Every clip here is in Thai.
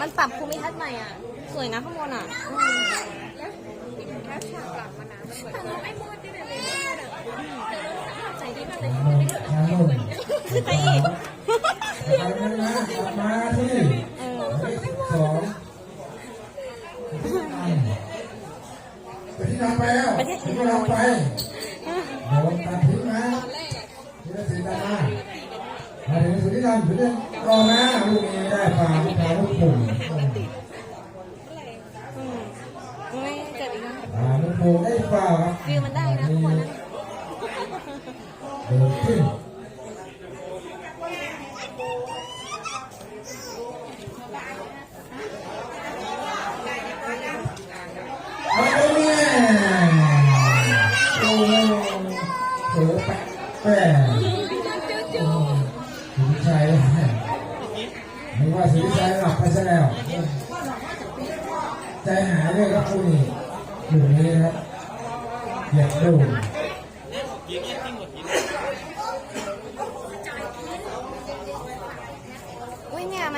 มันปรับภูมิทัศน์ใหม่อะ สวยนะข้างบนอะอืมแล้วฉากหลังมันนะมันเหมือนแต่เราไม่มืดที่ไหนเลยแต่เราสามารถใจดีมากเลยทางโน้นขึ้นไปอีกไปนั่นนะกลับมาที่เออสองไปที่นั่งไปแล้วไปที่ที่นั่งไปโดนตัดทิ้งนะที่นั่นสินดามามาถึงสุดที่นั่นสุดที่รอนะลูกนี้ได้ฟาวลูกฟาวลูกปุ่ม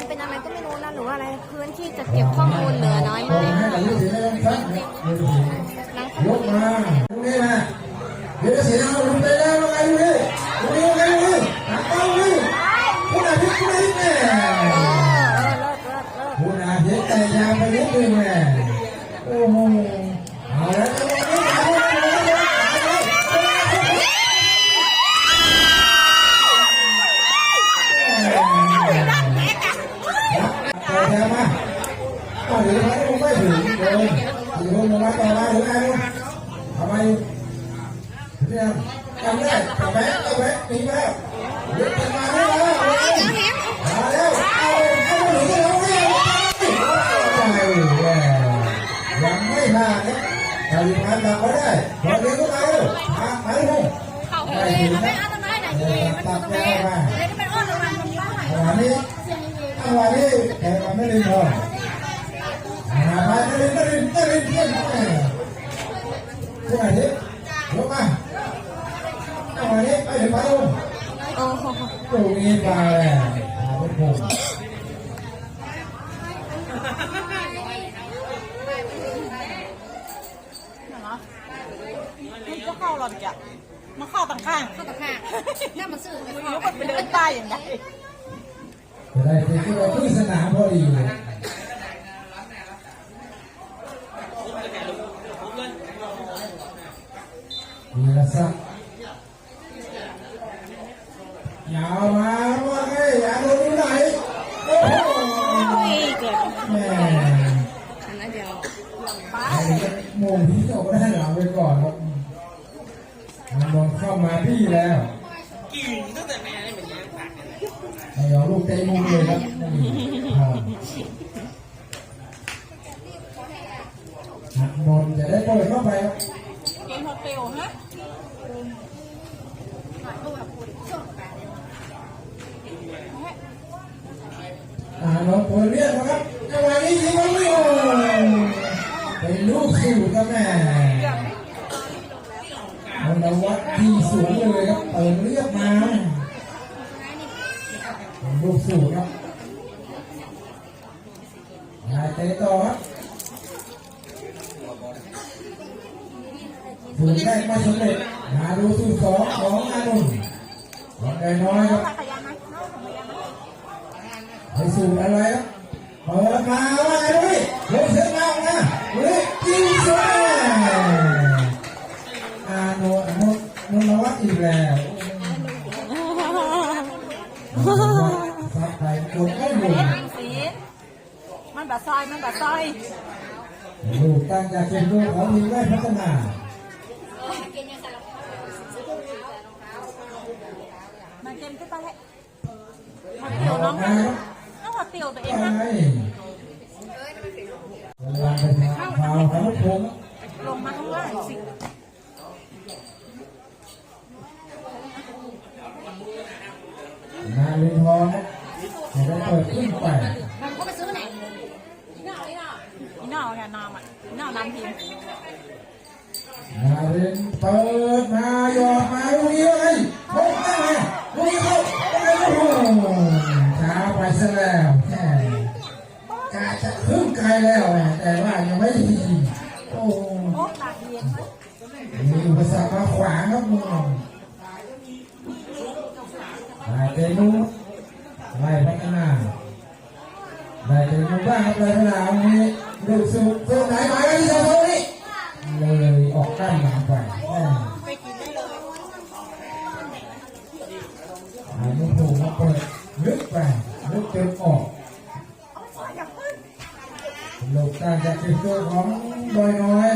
มันเป็นอะไรก็ไม่รู้นะหรือว่าอะไรพื้นที่จะเก็บข้อมูลเหลือน้อยมากนักศิษย์ได้ลงพักนี่ยลูกศิษย์นั่งยกมาตรงนี้มาเดี๋ยวเสียงเราลงไปแล้วลงไปดูดิดูดิลงไปดูดิหาเป้าดิคุณอาทิตย์คุณอาทิตย์แม่เออเออเลิศเลิศเลิศคุณอาทิตย์แต่ยางไปนิดนึงแม่ ยังไม่มาเนี่ยถ้าอยู่พันดับก็ได้พอเรียนก็มาแล้วมาไปเลยเขาเลยเขาไม่เอาตรงนั้นไหนดีมันตรงนี้เลยที่เป็นอ้อนลงมาตรงนี้ได้วันนี้วันนี้แต่มันไม่ได้พอมาไม่ได้ไม่ได้ไม่ได้เพื่อนเพื่อนนี้ยกมาวันนี้ไปถึงไปลงโอ้โหตรงนี้มาแล้วครับผม มันก็เข้าหลอนจ้ะมันเข้าต่างข้างเข้าตะข้างถ้ามันซื่อมันรู้มันไปเดินใต้อย่างไรจะได้เป็นที่เราที่สนามพอดีเลยมีละสักยาวมาว่าไงอย่าโดนที่ไหนโอ้โห อุ้ยเกิด แม่ อันนั้นเดียว ไอ้โมงที่เขาก็ได้หลังไปก่อนครับมันลงเข้ามาพี่แล้วไอ้ เอาลูเตะมุมเลยครับบหักบอลจะได้เปิดเข้าไปครับเกมโฮเทลฮะอ่าน้องเปิดเรียกนะครับจังหวะนี้ยิงมันไม่โอ้เป็นลูกสูงครับแม่มันระวัดทีสูงเลยครับเปิดเรียกมา ลูกสูงครับนายเตะต่อครับสูงได้ไม่สำเร็จนาดูสูงสองของอานุนของไก่น้อยครับ ลูกตั้งใจเป็นลูกของทีมได้พัฒนามันเกมก็ไปแล้วมันเตียวน้องมาครับน้องหัวเตียวตัวเอไปงนะเวลาไปทางข่าวของผมลงมาข้างล่างสินาลินทองจะได้เปิดขึ้นไป มันก็ไปซื้อไหน อีน่าเนี่ยนาม อะอีน่านำทีมนาลินเปิดมาหยอดมาลูกนี้เลยโค้งได้ไหมลูกนี้เข้าโอ้โหช้าไปซะแล้วแม่กาจะขึ้นไกลแล้วแต่ว่ายังไม่ด้ยิงโอ้โหมีอุปสรรคมาขวางครับมึงได้เตนูไล่พัฒนาได้เตนูบ้างครับเลยพัฒนาวันนี้ ลูกสุดตัวไหนมาแล้วที่โซนี่เลยออกด้านหลังไปแม่ไปกินได้เลยหาลูกผูมาเปิดลึกไปลึกจนออกลูกตาจะเป็นตัวของบอยน้อย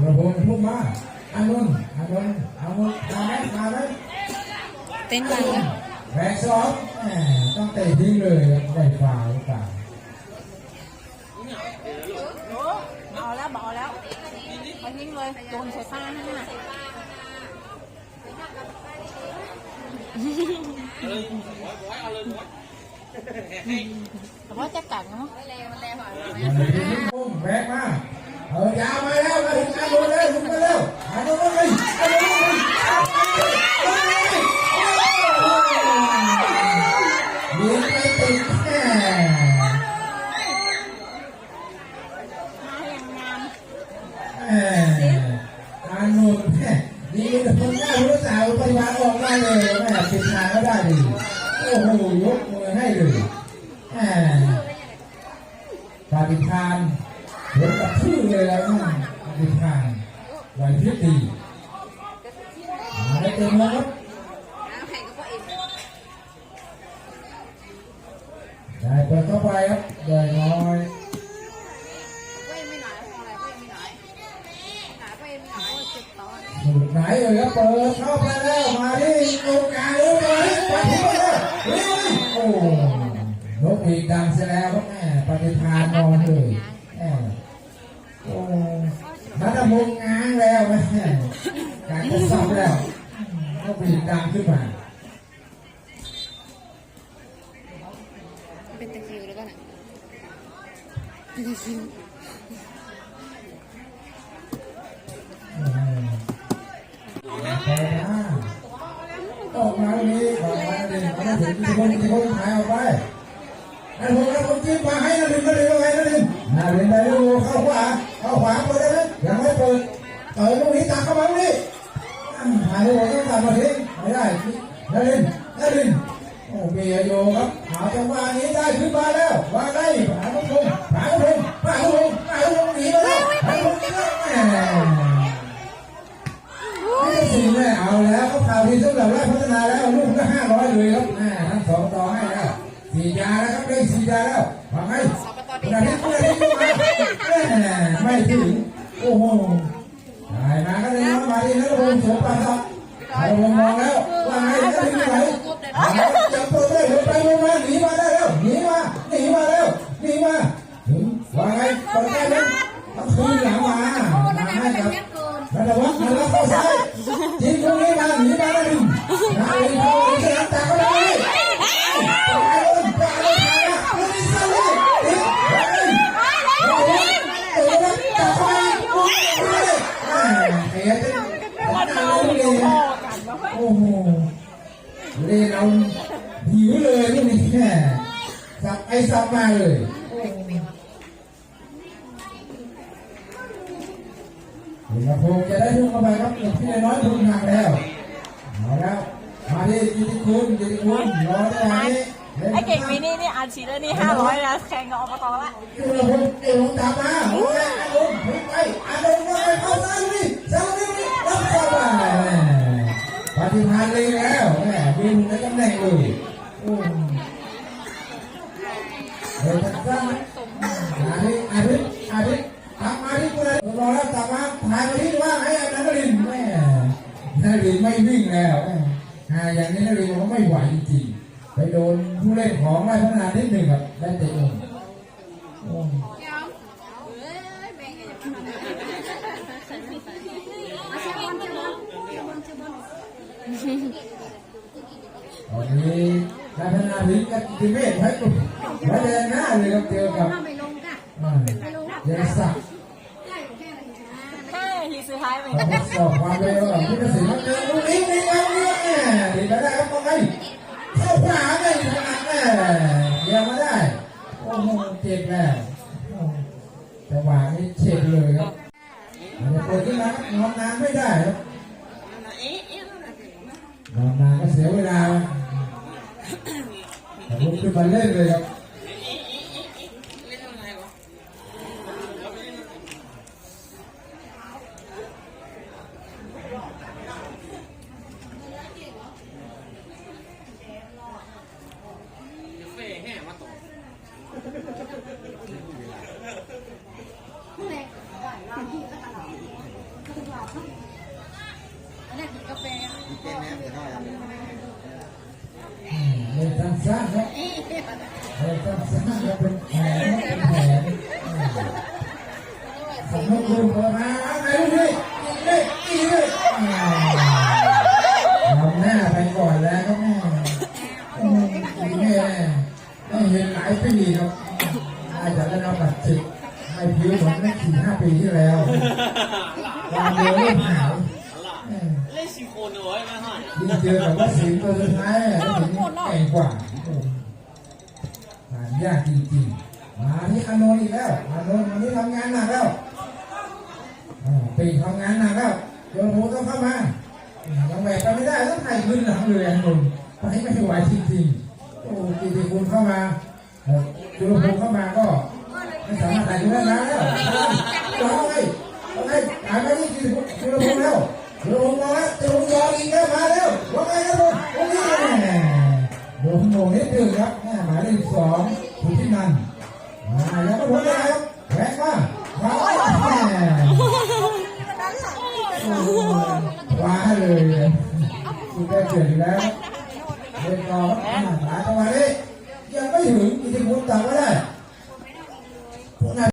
เราพงพูดมาอานนท์อานนท์อานนท์มาไหมมาไหมเต้นมาแล้วแรงสองแหมต้องเตะทิ้งเลยได้ฝ่าหรือเปล่าโอ้เอาแล้วบอกแล้วไปทิ้งเลยโดนใส่ฟ้าให้น่ะแต่ว่าจะกัดเนาะปุ้มแรงมา เออยาวมาแล้วมาถึงอานนท์เลยถึงมาแล้วอานนเลยอานนเลยเลี้ยงไม่ติดแหมมาอย่างงามแหมอานนท์แหมดีแต่คนหน้ารู้สาวไปวางออกได้เลยแม่ปิดทางก็ได้ดีโอ้โหยกมือให้เลยแหมปฏิทานเหมือนกับชื่อเลยแล้วนะปฏิทาน ไหวพริบดีมาได้เต็มแล้วครับได้เปิดเข้าไปครับได้น้อยไหนเลยครับเปิดเข้าไปแล้วมาที่ตรงกางเลยมาที่ปฏิทานเฮ้ยโอ้นกอีกดังเสียแล้วครับแม่ปฏิทานนอนเลย ขึ้นมา เป็นตะคริวแล้วก็น่ะเป็นตะคริวออกมาตรงนี้ออกมาเด่นมาถึงที่คนที่คนหายออกไปไอ้พวกนั้นผมจิ้มมาให้นะดึงก็ดึงยังไงนะดึงนะดึงได้ดูเข้าขวาเข้าขวาเปิดได้ไหมยังไม่เปิดเปิดตรงนี้ตักเข้ามาตรงนี้ สียาแล้วครับได้สียาแล้วฟังไหมขณะที่ขณะที่มาแม่ไม่ถึงโอ้โหได้มาก็เลยน้องมาดีนะระบบสมปัสสาวะระบบมองแล้วว่าไงจะถึงไหนจับตัวได้ลงไปลงมาหนีมาได้แล้วหนีมาหนีมาแล้วหนีมาถึงว่าไงเปิดได้แล้วต้องคืนหลังมามาให้ครับนั่นแหละวะนั่นแหละเข้าซ้ายทีมตรงนี้มาหนีมาแล้วหนึ่งนาลีเข้า สิงคโปร์จะได้ยุ่งเข้าไปครับที่น้อยทุนหนักแล้วเอาแล้วมาดิยิติคุณยิติคุณรอได้ไหมไอเก่งมินี่นี่อัดชีพแล้วนี่ห้าร้อยนะแข่งกับอบตละยิติคุณเดี๋ยวลงตามมาโอ้ยอารมณ์ไปอารมณ์ไปเข้าซ้ายนี่ซ้ายนี่รับเข้าไปปฏิภาณเลยแล้วแหมวิ่งในตำแหน่งเลยโอ้ยเดินทาง ไม่วิ่งแล้วแม่หาอย่างนี้นักเรียนก็ไม่ไหวจริงๆไปโดนผู้เล่นของไล่พัฒนาที่หนึ่งครับได้เตะลงโอ้ตอนนี้นายพนาลิงกับกิเมฆไว้กุไว้แดงหน้าเลยครับเจอกับอ่าเยสักดิ์แค่ ทีสุดท้ายไปเราทดสอบความเร็วของพุทธศิลป์เจอลูกนี้นี่แล้วเนี่ยดีไปได้ครับตรงไหนเข้าขวาไม่ถนัดแม่เยี่ยมมาได้ โอ้โหเจ็บแล้วโอ้จังหวะนี้เจ็บเลยครับอาจจะเปิดขึ้นมานอนนานไม่ได้ครับนอนนานก็เสียเวลาแต่ลุกขึ้นมาเล่นเลยครับ อืมเล่นสั้นๆครับ เล่นสั้นๆครับเป็นแผนเป็นแผนอืมสมมติคุณเปิดมาเอาไงลูกพี่อีกเลยอีกเลยอ่านำหน้าไปก่อนแล้วครับแม่แม่ไม่เห็นหลายปีครับอาจจะได้รับบัตรเจ็บไม่ผิวเหมือนเมื่อสี่ห้าปีที่แล้ววามเร็วไม่หายแม่เล่นซิงโคนเอาไว้ไหมฮะยิ่งเจอแบบว่าสีตัวสุดท้ายอะถึงเก่งกว่า ยากจริงๆ มาที่อานนท์อีกแล้วอานนท์วันนี้ทำงานหนักแล้วปีทำงานหนักแล้วโยนหูต้องเข้ามายังแหวกไปไม่ได้ต้องไถ่ขึ้นหลังเลยอานนท์ไปไม่ไหวจริงๆโอ้กีติคุณเข้ามาเอ่อโยนหูเข้ามาก็ไม่สามารถไถ่ขึ้นได้แล้วร้องไห้ร้องไห้หายไปที่กีติคุณโยนหูแล้วโยนหูมาแล้วโยนหูยอมอีกแล้วมาแล้วร้องไห้ครับผม ผมงงนิดนึงครับหม่หมายเลขสองคุณพี่นันมาแล้วก็ผมนะครับแรงมากว้าวว้าเลยคุณได้เกิดแล้วเรียนรอมาก